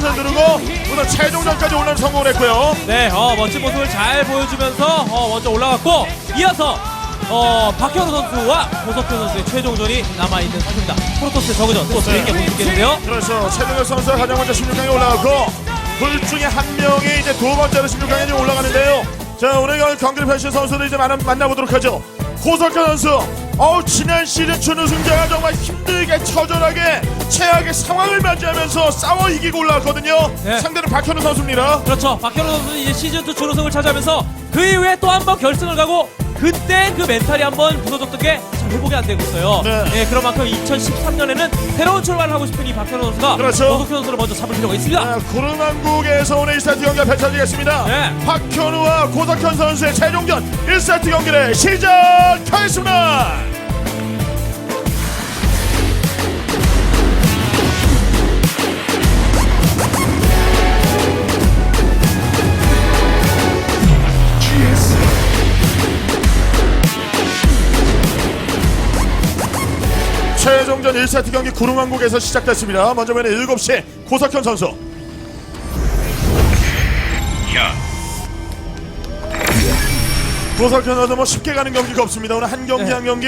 선수 누르고 오늘 최종전까지 올라온 성공을 했고요. 네, 어, 멋진 모습을 잘 보여주면서 어, 먼저 올라갔고 이어서 어, 박현우 선수와 고석현 선수의 최종전이 남아있는 상태입니다. 프로토스 저그전 또 재밌게 볼수 있겠는데요. 그래서 최종현 선수가 가장 먼저 16강에 올라갔고 둘 중에 한 명이 이제 두 번째로 16강에 지금 올라가는데요. 자, 오늘 경기를 펼친 선수들 이제 만나, 만나보도록 하죠. 고석현 선수. 어우, 지난 시즌 준우승자가 정말 힘들게 처절하게 최악의 상황을 맞이하면서 싸워 이기고 올라왔거든요. 네. 상대는 박현우 선수입니다. 그렇죠. 박현우 선수는 이제 시즌2 준우승을 차지하면서 그 이후에 또 한 번 결승을 가고 그때 그 멘탈이 한번 무너졌던 게 지금 회복이 안 되고 있어요. 네. 예, 그런 만큼 2013년에는 새로운 출발을 하고 싶은 이 박현우 선수가 그렇죠. 고석현 선수를 먼저 잡을 필요가 있습니다. 아, 구름왕국에서 오늘 1세트 경기가 펼쳐지겠습니다. 네. 박현우와 고석현 선수의 최종전 1세트 경기를 시작하겠습니다. 최종전 1세트 경기 구름왕국에서 시작됐습니다. 먼저 보는 7시 고석현 선수. 고석현 선수 뭐 쉽게 가는 경기가 없습니다. 오늘 한 경기 네. 한 경기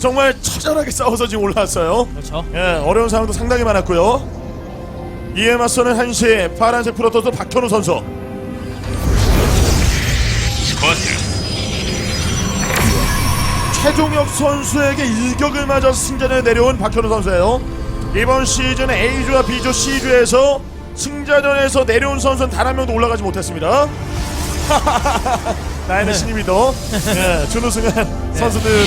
정말 처절하게 싸워서 지금 올라왔어요. 그렇죠. 예, 어려운 상황도 상당히 많았고요. 이에 맞서는 한시 파란색 프로토스 박현우 선수. 최종혁 선수에게 일격을 맞아 승자전에 내려온 박현우 선수예요. 이번 시즌 A조와 B조, C조에서 승자전에서 내려온 선수는 단 한 명도 올라가지 못했습니다. 나에는 신입이도 예, 준우승한 선수들을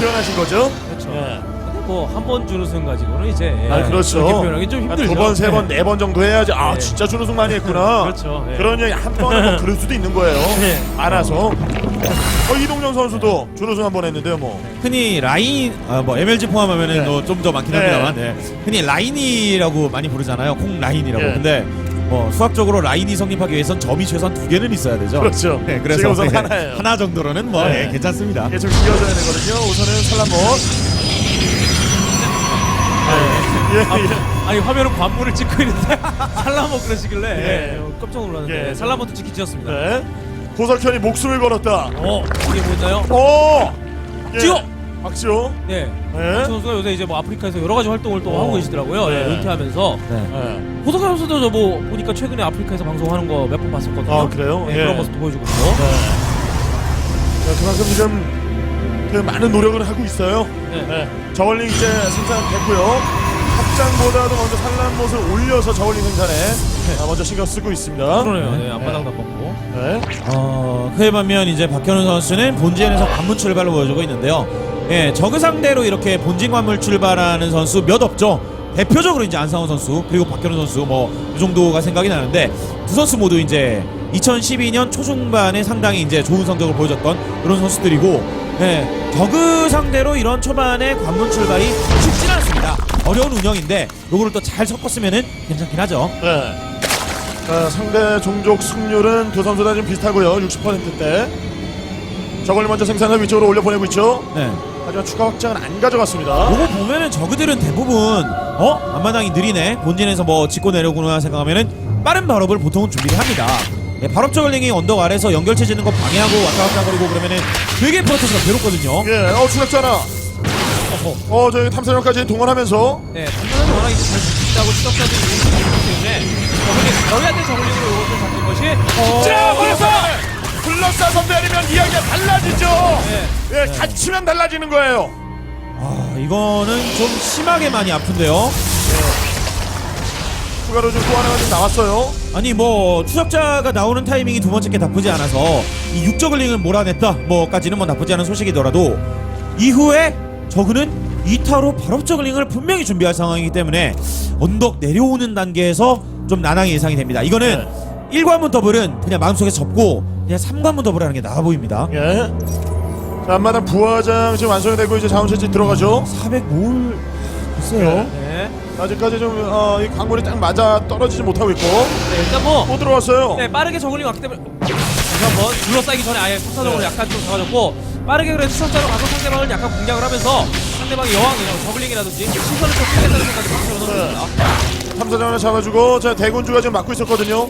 표현하신 거죠. 그렇죠. 예. 근데 뭐한 번 준우승 가지고는 이제 아 그렇게 그렇죠. 표현하기 좀 힘들죠. 두 번, 세 번, 네. 네번 정도 해야지. 아 네. 진짜 준우승 많이 했구나. 그렇죠. 네. 그러니 한 번은 뭐 그럴 수도 있는 거예요. 네. 알아서. 어, 이동영 선수도 준우승 한 번 했는데요, 뭐. 흔히 라인 아, 뭐 MLG 포함하면은 네. 좀더 많긴 네. 합니다만 네. 흔히 라인이라고 많이 부르잖아요 콩 라인이라고 네. 근데 뭐 수학적으로 라인이 성립하기 위해선 점이 최소한 두 개는 있어야 되죠 그렇죠. 네, 그래서 지금 우선 네, 하나예요. 하나 정도로는 뭐 네. 네, 괜찮습니다 이게 좀 이어져야 되거든요. 우선은 살란못. 예, 예. 아니 화면은 관문을 찍고 있는데 살라모 그러시길래 예. 예, 깜짝 놀랐는데 예. 살라모도 지키지였습니다. 네. 고석현이 목숨을 걸었다. 어 이게 뭐였나요? 오! 예. 지호! 박지호. 네. 네. 박지호 선수가 요새 이제 뭐 아프리카에서 여러 가지 활동을 또 어. 하고 계시더라고요. 네. 예, 은퇴하면서 네. 네. 고석현 선수도 저 뭐 보니까 최근에 아프리카에서 방송하는 거 몇 번 봤었거든요. 아, 그래요? 네, 예. 그런 모습도 보여주고 있고. 네, 그만큼 지금 그 많은 노력을 하고 있어요. 네. 네. 저울링 이제 생산 됐고요. 합장보다도 먼저 산란못을 올려서 저울링 생산에 아, 먼저 신경 쓰고 있습니다. 그러네요. 네, 앞바닥 나빴고. 네. 어, 그에 반면 이제 박현우 선수는 본진에서 관문 출발을 보여주고 있는데요. 예, 저그 상대로 이렇게 본진 관문 출발하는 선수 몇 없죠. 대표적으로 이제 안상호 선수 그리고 박현우 선수 뭐 이 정도가 생각이 나는데 두 선수 모두 이제 2012년 초중반에 상당히 이제 좋은 성적을 보여줬던 그런 선수들이고 예, 저그 상대로 이런 초반에 관문 출발이 쉽진 않습니다. 어려운 운영인데 요거를 또 잘 섞었으면은 괜찮긴 하죠. 네. 자, 상대 종족 승률은 두 선수 다 지금 비슷하고요. 60%대. 저걸 먼저 생산을 위쪽으로 올려 보내고 있죠. 네. 하지만 추가 확장은 안 가져갔습니다. 요거 보면은 저그들은 대부분 어 앞마당이 느리네 본진에서 뭐 짚고 내려오구나 생각하면은 빠른 발업을 보통은 준비를 합니다. 예, 발업 저글링이 언덕 아래서 연결체 짓는 거 방해하고 왔다 갔다 거리고 그러면은 되게 프로토스가 괴롭거든요. 예, 어, 추락자나. 어, 저희 탐사정까지 동원하면서. 네, 당연히 워낙 잘 지킨다고 추적자들이 이용하고 있기 때문에 저글링, 저희한테 저글링으로 이것을 잡는 것이 자, 벌써! 둘러싸서 때리면 이야기가 달라지죠. 네. 예, 같이면 달라지는 거예요. 아 이거는 좀 심하게 많이 아픈데요. 추가로 좀 또 하나가 좀 나왔어요. 아니 뭐 추적자가 나오는 타이밍이 두 번째 게 나쁘지 않아서 이 육저글링을 몰아냈다 뭐까지는 뭐 나쁘지 않은 소식이더라도 이후에 저그는 2타로 발업 저글링을 분명히 준비할 상황이기 때문에 언덕 내려오는 단계에서 좀 난항이 예상이 됩니다. 이거는 1관문 더블은 그냥 마음속에 접고 그냥 3관문 더블 하는 게 나아 보입니다. 예. 자, 앞마당 부화장 지금 완성이 되고 이제 자원실지 들어가죠. 400 모을 글쎄요. 네. 아직까지 좀, 어, 이 광물이 딱 맞아 떨어지지 못하고 있고. 네, 일단 뭐 또 들어왔어요. 네, 빠르게 저글링 왔기 때문에 다시 한번 둘러싸기 전에 아예 폭사적으로 네. 약간 좀 잡아줬고 빠르게 그래 추적자로 가서 상대방을 약간 공략을 하면서 상대방이 여왕 그냥 저글링이라든지 시선을 좀 쓰겠다는 생각이 박현우 선수입니다. 탐사장을 잡아주고 자 대군주가 지금 막고 있었거든요.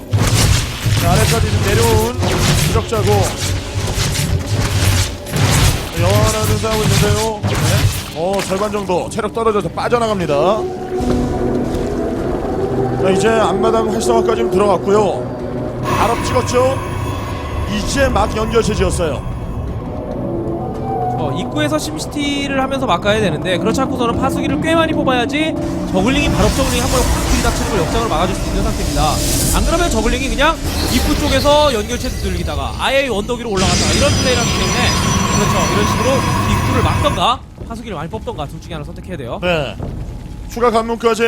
자, 아래까지 좀 내려온 추적자고 영원하는 싸우고 있는데요. 어 절반 정도 체력 떨어져서 빠져나갑니다. 자 이제 앞마당 활성화까지 좀 들어갔고요. 발업 찍었죠. 이제 막 연결체 지었어요. 어, 입구에서 심시티를 하면서 막아야 되는데 그렇지 않고서는 파수기를 꽤 많이 뽑아야지 저글링이 바로 저글링이 한 번에 확 들이닥치는 걸 역장으로 막아줄 수 있는 상태입니다. 안 그러면 저글링이 그냥 입구 쪽에서 연결체 두들기다가 아예 언덕 위로 올라갔다가 이런 플레이를 하기 때문에 그렇죠 이런 식으로 입구를 막던가 파수기를 많이 뽑던가 둘 중에 하나 선택해야 돼요. 네. 추가 관문까지.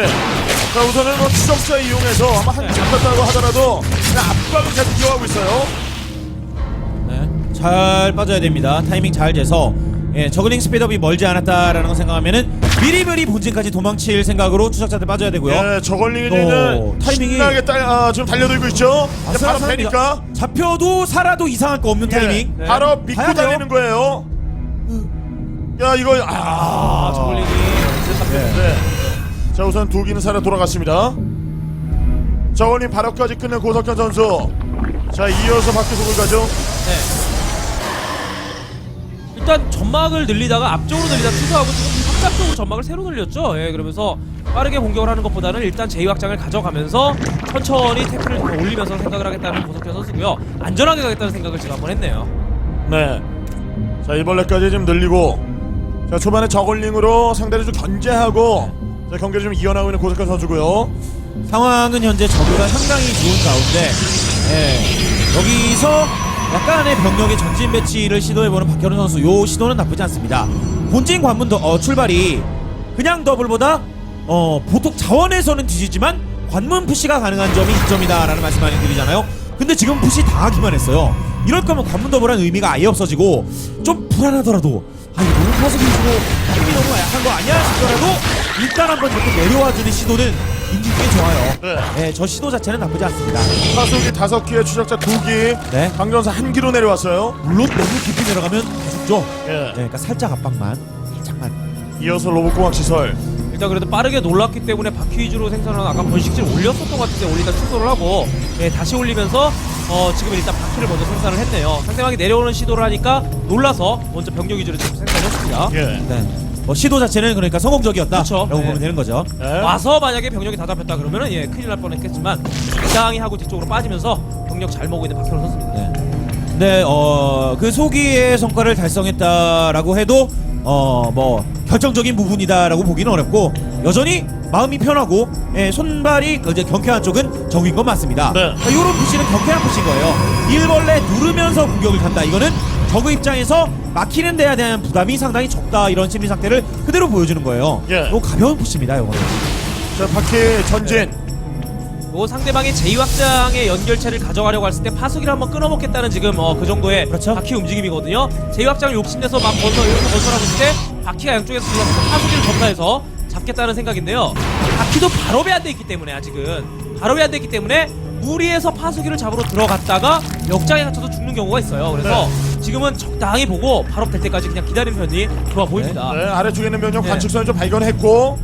자 우선은 뭐 추적자 이용해서 아마 한 네. 잡혔다고 하더라도 그냥 압박을 계속 이어가고 있어요. 네, 잘 빠져야 됩니다. 타이밍 잘 재서 예, 저글링 스피드업이 멀지 않았다라는 거 생각하면은 미리미리 본진까지 도망칠 생각으로 추적자들 빠져야 되고요. 네, 저걸링이 오, 지금 타이밍이- 신나게 딸, 아, 지금 달려들고 있죠. 이제 바로 아슬아슬합니다. 되니까 잡혀도 살아도 이상할 거 없는 타이밍. 네. 바로 믿고 가야 돼요. 달리는 거예요. 야 이거 아, 아 저글링이 네. 자 우선 두 기는 살아 돌아갔습니다. 저걸링 발업까지 끝낸 고석현 선수. 자 이어서 속을 가죠. 네. 일단 점막을 늘리다가 앞쪽으로 늘리다 투수하고 지금 바깥쪽으로 점막을 새로 늘렸죠. 예, 그러면서 빠르게 공격을 하는 것보다는 일단 제2 확장을 가져가면서 천천히 태클을 더 올리면서 생각을 하겠다는 고석현 선수고요. 안전하게 가겠다는 생각을 지금 한번 했네요. 네. 자 이벌레까지 좀 늘리고 자 초반에 저걸링으로 상대를 좀 견제하고 자 경기를 좀 이어나가고 있는 고석현 선수고요. 상황은 현재 저그가 상당히 좋은 가운데 예, 여기서 약간의 병력의 전진 배치를 시도해보는 박현우 선수 요 시도는 나쁘지 않습니다. 본진 관문 더, 어, 출발이 그냥 더블보다 어, 보통 자원에서는 뒤지지만 관문 푸시가 가능한 점이 이점이다라는 말씀 많이 드리잖아요. 근데 지금 푸시 당하기만 했어요. 이럴 거면 관문 더블한 의미가 아예 없어지고 좀 불안하더라도 아 이거 너무 파수기 주고 힘이 너무 약한 거 아니야 싶더라도 일단 한번 이렇게 내려와주는 시도는 인지게 좋아요. 네. 네, 저 시도 자체는 나쁘지 않습니다. 파수기 다섯 기에 추적자 두 기. 네. 강전사 한 기로 내려왔어요. 물론 너무 깊이 내려가면 계속죠. 예. 네, 그러니까 살짝 압박만, 살짝만. 이어서 로봇공학 시설. 일단 그래도 빠르게 놀랐기 때문에 바퀴 위주로 생산하는 아까 번식질 올렸었던 것 같은데 올리다 취소를 하고 예, 다시 올리면서 어, 지금 일단 바퀴를 먼저 생산을 했네요. 상대방이 내려오는 시도를 하니까 놀라서 먼저 병력 위주로 지금 생산했습니다. 예. 네. 뭐 시도 자체는 그러니까 성공적이었다. 그렇죠. 라고 네. 보면 되는 거죠. 예. 와서 만약에 병력이 다 잡혔다 그러면은 예 큰일 날 뻔했겠지만 적당히 하고 뒤쪽으로 빠지면서 병력 잘 먹고 있는 박현호 선수입니다. 네. 근데 어, 그 소기의 성과를 달성했다라고 해도 어, 뭐 결정적인 부분이다라고 보기는 어렵고 여전히 마음이 편하고 예, 손발이 그 이제 경쾌한 쪽은 적인 건 맞습니다. 네. 이런 푸시는 경쾌한 푸시인 거예요. 일벌레 누르면서 공격을 간다. 이거는 적의 입장에서 막히는 데에 대한 부담이 상당히 적다 이런 심리 상태를 그대로 보여주는 거예요. 예. 이거 가벼운 푸시입니다. 이거는. 자 바퀴 전진. 요 상대방의 제2확장의 연결체를 가져가려고 했을 때 파수기를 한번 끊어먹겠다는 지금 어, 그 정도의 그렇죠. 바퀴 움직임이거든요. 제2확장을 욕심내서 막 건설 이렇게 건설하고 있을 때 바퀴가 양쪽에서 들어와서 파수기를 전사해서 잡겠다는 생각인데요. 바퀴도 발업이 안돼 있기 때문에 아직은 발업이 안돼 있기 때문에 무리해서 파수기를 잡으러 들어갔다가 역장에 갇혀서 죽는 경우가 있어요. 그래서 지금은 적당히 보고 발업 될 때까지 그냥 기다리는 편이 좋아 보입니다. 네, 아래 쪽에 있는 병력 네. 관측선을 좀 발견했고.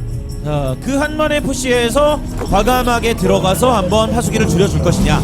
자, 그 한만의 푸시에서 과감하게 들어가서 한번 파수기를 줄여줄 것이냐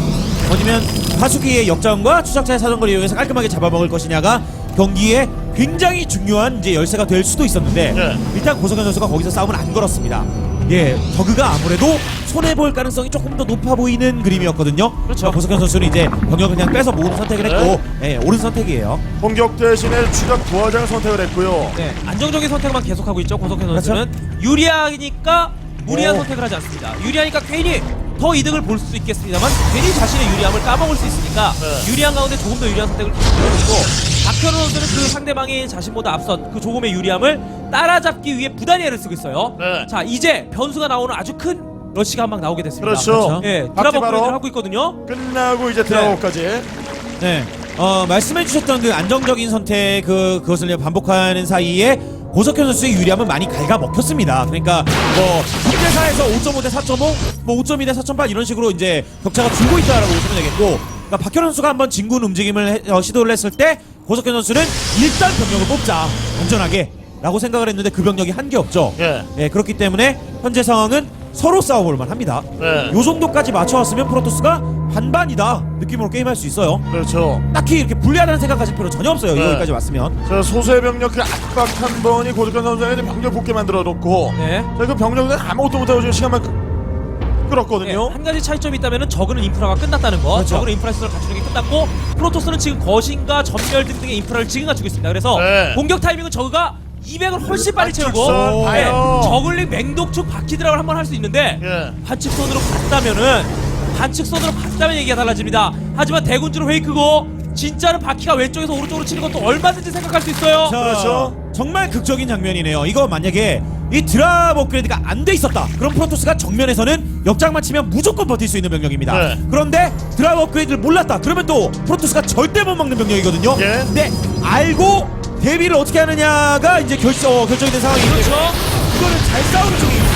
아니면 파수기의 역장과 추적자의 사정거리 이용해서 깔끔하게 잡아먹을 것이냐가 경기에 굉장히 중요한 이제 열쇠가 될 수도 있었는데 네. 일단 고성현 선수가 거기서 싸움을 안 걸었습니다. 예, 저그가 아무래도 손해 볼 가능성이 조금 더 높아 보이는 그림이었거든요. 그렇죠. 고성현 선수는 이제 병력을 그냥 빼서 모으는 선택을 했고, 예, 옳은 선택이에요. 공격 대신에 추적 부하장을 선택을 했고요. 네, 안정적인 선택만 계속하고 있죠 고석현 그렇죠. 선수는 유리하니까 무리한 오. 선택을 하지 않습니다 유리하니까 괜히 더 이득을 볼 수 있겠습니다만 괜히 자신의 유리함을 까먹을 수 있으니까 네. 유리한 가운데 조금 더 유리한 선택을 계속 해주고 박현우 선수는 그 상대방이 자신보다 앞선 그 조금의 유리함을 따라잡기 위해 부단히애를 쓰고 있어요 네. 자 이제 변수가 나오는 아주 큰 러시가 한 방 나오게 됐습니다 그렇죠. 예, 바퀴 드라마 바로. 하고 있거든요 끝나고 이제 드라곤까지. 네. 어, 말씀해 주셨던 그 안정적인 선택 그 그것을 반복하는 사이에 고석현 선수의 유리함은 많이 갉아 먹혔습니다. 그러니까 뭐 6대 4에서 5.5 대 4.5, 뭐 5.2 대 4.8 이런 식으로 이제 격차가 줄고 있다라고 보시면 되겠고 그러니까 박현우 선수가 한번 진군 움직임을 해- 어, 시도를 했을 때 고석현 선수는 일단 병력을 뽑자 안전하게 라고 생각을 했는데 그 병력이 한게 없죠. 예. 예, 그렇기 때문에 현재 상황은 서로 싸워볼만 합니다. 네. 요 정도까지 맞춰왔으면 프로토스가 반반이다 느낌으로 게임할 수 있어요. 그렇죠. 딱히 이렇게 불리하다는 생각 가질 필요 전혀 없어요. 네. 여기까지 왔으면. 자, 소수의 병력 그 압박 한 번이 고득한 선수에게 병력 붙게 만들어 놓고 네. 자, 그 병력은 아무것도 못하고 지금 시간만 끄- 네, 끌었거든요. 한 가지 차이점이 있다면 저그는 인프라가 끝났다는 것. 그렇죠. 저그는 인프라 시설을 갖추는 게 끝났고 프로토스는 지금 거신과 전멸 등등의 인프라를 지금 갖추고 있습니다. 그래서 네. 공격 타이밍은 저그가 200을 훨씬 빨리 채우고 반칙선 네. 저글링 맹독축 바퀴 드랍을 한번 할 수 있는데 예. 반칙선으로 갔다면은 반칙선으로 갔다면 얘기가 달라집니다. 하지만 대군주는 페이크고 진짜는 바퀴가 왼쪽에서 오른쪽으로 치는 것도 얼마든지 생각할 수 있어요. 자, 그렇죠. 정말 극적인 장면이네요. 이거 만약에 이 드랍 업그레이드가 안 돼 있었다. 그럼 프로토스가 정면에서는 역장만 치면 무조건 버틸 수 있는 병력입니다. 네. 그런데 드랍 업그레이드를 몰랐다. 그러면 또 프로토스가 절대 못 막는 병력이거든요. 예. 근데 알고 대비를 어떻게 하느냐가 이제 결정 결정이 된 때문에 그렇죠. 이거는 잘 싸우는 쪽입니다.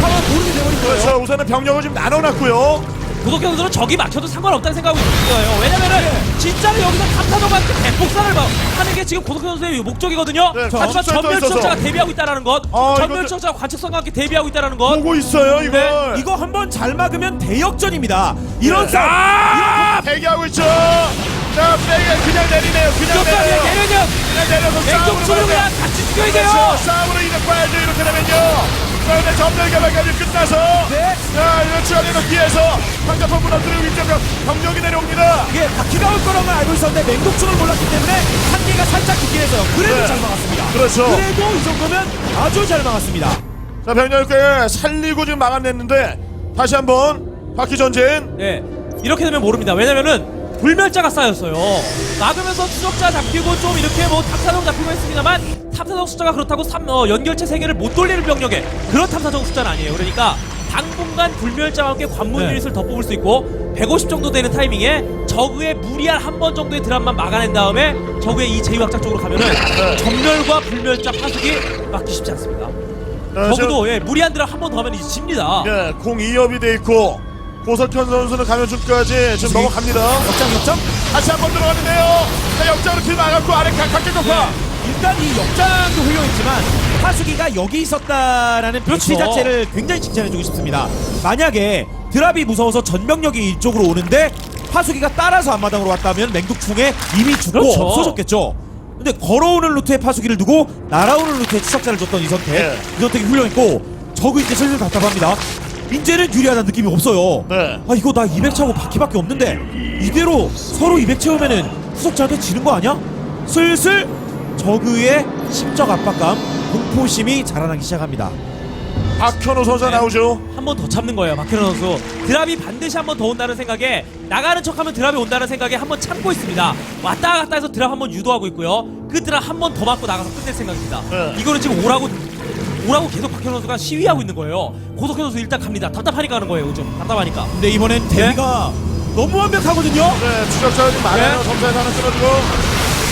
상황 모르게 돼버린 거예요. 그렇죠. 우선은 병력을 지금 나눠놨고요. 고독현 선수는 적이 막혀도 상관없다는 생각하고 있는 거예요. 왜냐면은 진짜로 여기서 탐사정한테 대폭살을 막 하는 게 지금 고독현 선수의 목적이거든요. 네, 하지만 관측선이 전멸 또 있어서. 추적자가 대비하고 있다는 것, 아, 전멸 이것도- 추적자가 관측선과 함께 대비하고 있다는 것. 보고 있어요, 이걸. 이거 한번 잘 막으면 대역전입니다. 이런 네. 싸움. 아! 대기하고 있죠. 자, 빼게 그냥 내리네요. 그냥 내려요. 내려면 그냥 내려서 싸움으로 가야 그냥 돼. 같이 죽여야 그렇죠. 돼요. 싸움으로 이득 봐야죠. 이렇게 되면요. 자, 근데 전멸 개발까지 끝나서. 네. 자, 이거 추가되는 뒤에서 황자판 무너뜨리고 위쪽 병력이 내려옵니다. 이게 바퀴가 올 거라고 알고 있었는데 맹독충을 몰랐기 때문에 한계가 살짝 있긴 했어요. 그래도 네. 잘 막았습니다. 그렇죠. 그래도 이 정도면 아주 잘 막았습니다. 자, 병력을 살리고 지금 막아냈는데 다시 한번 바퀴 전진. 네, 이렇게 되면 모릅니다. 왜냐면은 불멸자가 쌓였어요. 막으면서 추적자 잡히고 좀 이렇게 뭐 탐사정 잡히고 했습니다만 탐사정 숫자가 그렇다고 삼, 어, 연결체 세 개를 못 돌리는 병력에 그런 탐사정 숫자는 아니에요. 그러니까 당분간 불멸자와 함께 관문 네. 유닛을 더 뽑을 수 있고 150 정도 되는 타이밍에 저그의 무리한 한 번 정도의 드랍만 막아낸 다음에 저그의 이 제2확장 쪽으로 가면은 전멸과 불멸자 파수기 막기 쉽지 않습니다. 자, 지금 적어도 예, 무리한 드랍 한 번 더 하면 이제 집니다. 예, 공 2업이 돼 있고 고석현 선수는 감염줄까지 지금 넘어갑니다. 역장 역장. 다시 한 번 들어가는데요. 자, 역장으로 길 막았고 아래 각 각계 격파. 네. 일단 이 역장도 훌륭했지만 파수기가 여기 있었다라는 배치 그렇죠. 자체를 굉장히 칭찬해주고 싶습니다. 만약에 드랍이 무서워서 전병력이 이쪽으로 오는데 파수기가 따라서 앞마당으로 왔다면 맹독충에 이미 죽고 그렇죠. 없어졌겠죠. 근데 걸어오는 루트에 파수기를 두고 날아오는 루트에 추적자를 줬던 이 선택 예. 이 선택이 훌륭했고 저그 이제 슬슬 답답합니다. 이제는 유리하다는 느낌이 없어요. 네. 아 이거 나 200 차고 바퀴밖에 없는데 이대로 서로 200 채우면은 후속자한테 지는 거 아니야? 슬슬 저그의 심적 압박감, 공포심이 자라나기 시작합니다. 박현우 선수 가 네. 나오죠. 한 번 더 참는 거예요 박현우 선수 드랍이 반드시 한 번 더 온다는 생각에 나가는 척하면 드랍이 온다는 생각에 한 번 참고 있습니다 왔다 갔다 해서 드랍 한 번 유도하고 있고요 그 드랍 한 번 더 맞고 나가서 끝낼 생각입니다 네. 이거는 지금 오라고 오라고 계속 박현우 선수가 시위하고 있는 거예요 고석현 선수 일단 갑니다 답답하니까 하는 거예요 요즘 답답하니까 근데 이번엔 데뷔가 너무 완벽하거든요. 네, 추적자가 지금 많아요. 네. 점사에서 하나 끊어주고.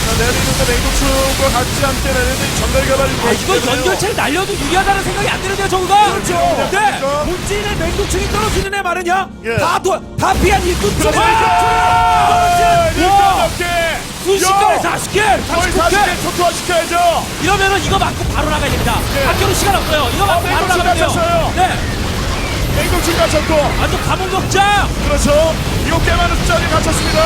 자, 내리는데 맹독충과 같이 함께 내리는데 이 전멸 개발이 아 이거 연결체를 날려도 유리하다는 생각이 안 드는데요 저거가 그렇죠. 네 그러니까. 본진에 맹독충이 떨어지는 애 많으냐? 예. 다, 도, 다 피한 쪽에 그렇죠. 맹독충이 일단 몇개 순식간에 40개 거의 40개 초토화시켜야죠. 이러면은 이거 맞고 바로 나가야 됩니다 네. 박현우 시간 없어요 이거 맞고 아, 바로 맹독충 돼요 갇혔어요. 네 맹독충 갇혔고. 완전 감옥역장 그렇죠. 이거 꽤 많은 숫자리 갇혔습니다.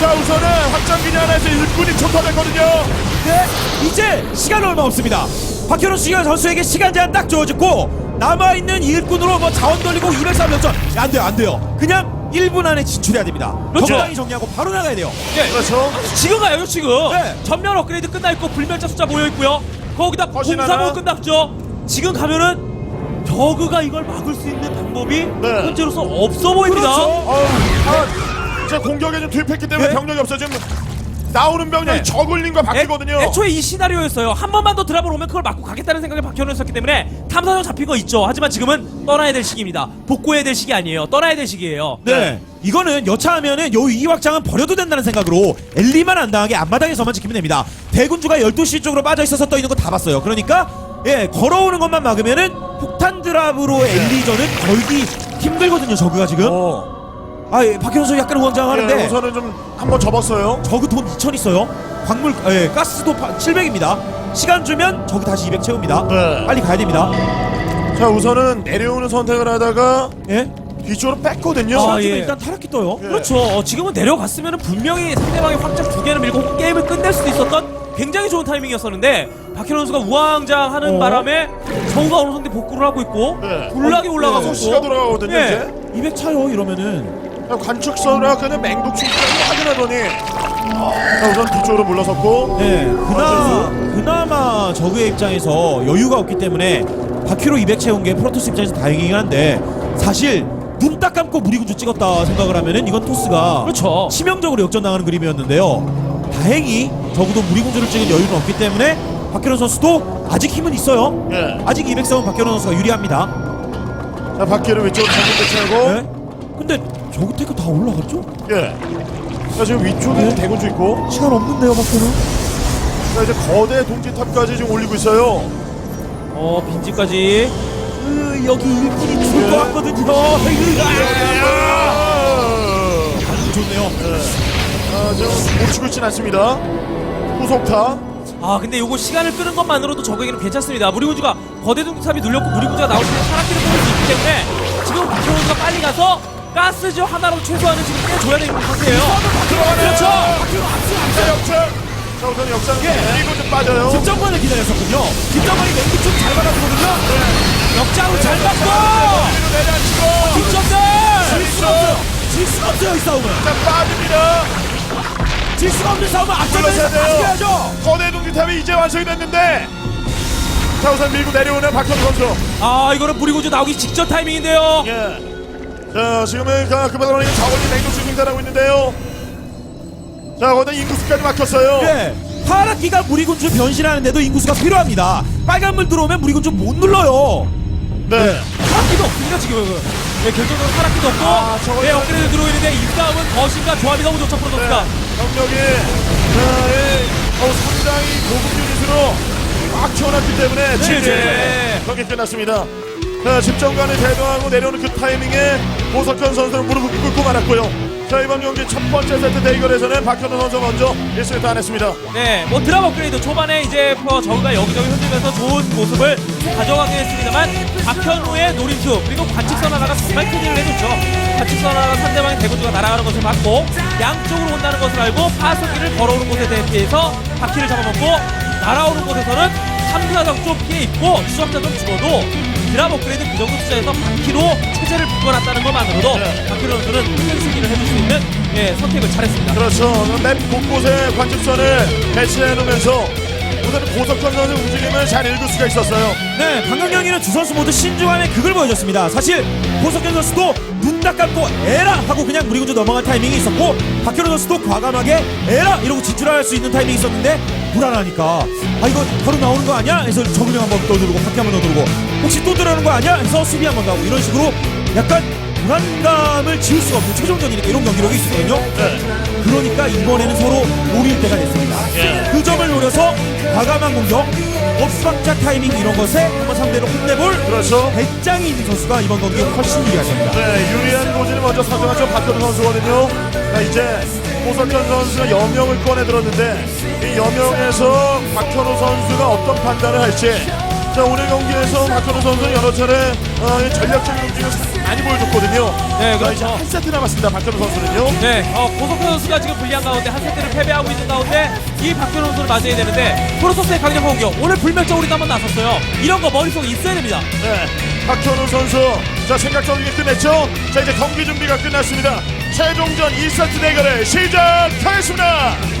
자, 우선은 확장 기념하에서 일꾼이 초토화됐거든요. 네, 이제 시간 얼마 없습니다. 박현우 수현 선수에게 시간 제한 딱 주어졌고 남아 있는 일꾼으로 뭐 자원 돌리고 203몇 전. 안 돼요, 안 돼요. 그냥 1분 안에 진출해야 됩니다. 그렇죠. 적당히 정리하고 바로 나가야 돼요. 네. 그렇죠. 지금 가요 지금 네. 전면 업그레이드 끝나 있고 불멸자 숫자 모여 있고요 거기다 거신 공사모 하나. 끝났죠 지금 가면은 저그가 이걸 막을 수 있는 방법이 네. 현재로서 없어 보입니다 그렇죠. 어우, 아, 자 공격에 좀 투입했기 때문에 네. 병력이 없어 지금 나오는 병력이 네. 저글링과 바뀌거든요. 애, 초에이 시나리오였어요 한 번만 더 드랍을 오면 그걸 막고 가겠다는 생각에 박현우 했었기 때문에 탐사정 잡힌 거 있죠 하지만 지금은 떠나야 될 시기입니다 복구해야 될 시기 아니에요 떠나야 될 시기예요 네. 이거는 여차하면은 요 이확장은 버려도 된다는 생각으로 엘리만 안 당하게 앞마당에서만 지키면 됩니다. 대군주가 12시 쪽으로 빠져 있어서 떠 있는 거 다 봤어요. 그러니까 예, 걸어오는 것만 막으면은 폭탄 드랍으로 엘리전은 걸기 힘들거든요. 저그가 지금. 어. 아, 예, 박현우 선수 약간 우왕좌왕하는데 예, 우선은 좀 한번 접었어요. 저그 돈 2천 있어요. 광물 예, 가스도 700입니다. 시간 주면 저기 다시 200 채웁니다. 네. 빨리 가야 됩니다. 자 우선은 내려오는 선택을 하다가 예? 뒤쪽으로 뺐거든요. 아, 예. 일단 타락기 떠요. 예. 그렇죠. 어, 지금은 내려갔으면 분명히 상대방의 확장 두 개를 밀고 게임을 끝낼 수도 있었던 굉장히 좋은 타이밍이었었는데 박현원 선수가 우왕좌왕하는 어? 바람에 정우가 어느 정도 복구를 하고 있고 네. 군락이 어, 올라가고 네. 있고 시가 돌아가거든요 예. 이제. 200 차요 이러면은 관측선을 그냥 맹독충까지 확인하더니 자 우선 뒤쪽으로 물러섰고 네, 그나마 선수. 그나마 저그의 입장에서 여유가 없기 때문에 바퀴로 200 채운 게 프로토스 입장에서 다행이긴 한데 사실 눈 딱 감고 무리군주 찍었다 생각을 하면은 이건 토스가 그렇죠. 치명적으로 역전당하는 그림이었는데요. 다행히 적어도 무리군주를 찍은 여유는 없기 때문에 박현원 선수도 아직 힘은 있어요. 예. 아직 200 싸움 박현원 선수가 유리합니다. 자 바퀴를 위쪽으로 잠금 대체하고 네? 근데 저그 테크 다 올라갔죠? 예. 자 지금 위쪽에 네. 대군주 있고 시간 없는데요, 박현원? 자 이제 거대 동지탑까지 지금 올리고 있어요. 어 빈지까지 으, 여기 일꾼이 죽을 네. 것 같거든요. 아, 좋네요. 아, 지금 못 치고 있진 않습니다. 후속타. 아 근데 요거 시간을 끄는 것만으로도 적에게는 괜찮습니다. 무리군주가 거대 동탑이 눌렸고 무리군주가 나올 때 타락기를 뽑을 수 있기 때문에 지금 박현원 선수가 빨리 가서 가스죠 하나로 최소한은 지금 빼줘야 되는 상태예요. 들어가네요. 그렇죠. 자 역전. 자 우선 역전. 그리고 좀 빠져요. 김정관을 기다렸었군요. 김정관이 맹기 좀잘 받아주거든요. 역장을 잘 받고 뒤로 내려앉히고. 득점들. 질 수가 없어요. 질 수가 없어요, 이 싸움은. 자 빠집니다. 질 수가 없는 싸움은 앞전에서 물러서야 다시 돼요. 해야죠. 거대 동지탑이 이제 완성이 됐는데. 자 우선 밀고 내려오는 박현우 선수. 아 이거는 무리군주 나오기 직전 타이밍인데요. 예. 자 지금은 그 급하다보니 자원이 맹독충 생산하고 있는데요. 자 거대 인구수까지 막혔어요. 네. 파라키가 무리군주 변신하는데도 인구수가 필요합니다. 빨간불 들어오면 무리군주 못 눌러요. 네. 타락기도 없습니다 지금. 네, 결정적으로 타락기도 없고 아, 저거- 네, 업그레이드 들어오는데 이 싸움은 거신과 조합이 너무 좋죠 프로토스가. 경력이 자, 예, 어, 상당히 고급 유닛으로 꽉 채워놨기 때문에 지금 네. 경기 끝났습니다. 자, 집정관을 대동하고 내려오는 그 타이밍에 고석현 선수는 무릎을 꿇고 말았고요. 자 이번 경기 첫 번째 세트 대결에서는 박현우 선수 먼저 1세트 안 했습니다. 네, 뭐 드랍 업그레이드 초반에 이제 뭐 저그가 여기저기 흔들면서 좋은 모습을 가져가긴 했습니다만 박현우의 노림수 그리고 관측선 하나가 정말 큰일을 해줬죠. 관측선 하나가 상대방의 대군주가 날아가는 것을 봤고 양쪽으로 온다는 것을 알고 파수기를 걸어오는 곳에 대해서 바퀴를 잡아먹고 날아오는 곳에서는 3, 4장 좀 피해 입고 수정자 좀 죽어도 드랍 업그레이드 그 정도 투자해서 바퀴로 체제를 묶어놨다는 것만으로도 네. 박현우 선수는 큰 승리를 해줄 수 있는 예, 선택을 잘했습니다. 그렇죠. 맵 곳곳에 관측선을 배치해 놓으면서 우선 고석현 선수 움직임을 잘 읽을 수가 있었어요. 네, 방금 경기는 두 선수 모두 신중함의 극을 보여줬습니다. 사실 고석현 선수도 눈 딱 감고 에라 하고 그냥 무리군주 넘어간 타이밍이 있었고 박현우 선수도 과감하게 에라 이러고 진출할 수 있는 타이밍이 있었는데 불안하니까 아 이거 바로 나오는 거 아니야? 해서 정령 한번 떠들고 바퀴 한번 떠들고 혹시 또 들어오는 거 아니야? 해서 수비 한번 가고 이런 식으로 약간 불안감을 지울 수가 없는 최종전이니까 이런 경기력이 있거든요. 네. 그러니까 이번에는 서로 노릴 때가 됐습니다. 예. 그 점을 노려서 과감한 공격, 업박자 타이밍 이런 것에 한번 상대를 혼내볼 그렇죠. 배짱이 있는 선수가 이번 경기에 훨씬 유리할 겁니다. 네, 유리한 고지를 먼저 사정하죠. 박현우 선수거든요. 자, 이제 고석현 선수가 여명을 꺼내 들었는데 이 여명에서 박현우 선수가 어떤 판단을 할지. 자, 오늘 경기에서 박현우 선수는 여러 차례 어, 이 전략적인 움직임을 많이 보여줬거든요. 네, 자, 그렇죠. 이제 한 세트 남았습니다. 박현우 선수는요. 네, 어, 고석현 선수가 지금 불리한 가운데 한 세트를 패배하고 있는 가운데 이 박현호 선수를 맞아야 되는데 프로토스의 강력 공격 오늘 불멸적으로 한번 나섰어요. 이런 거 머릿속에 있어야 됩니다. 네, 박현우 선수. 자, 생각적이게 끝냈죠. 자, 이제 경기 준비가 끝났습니다. 최종전 2세트 대결을 시작하겠습니다.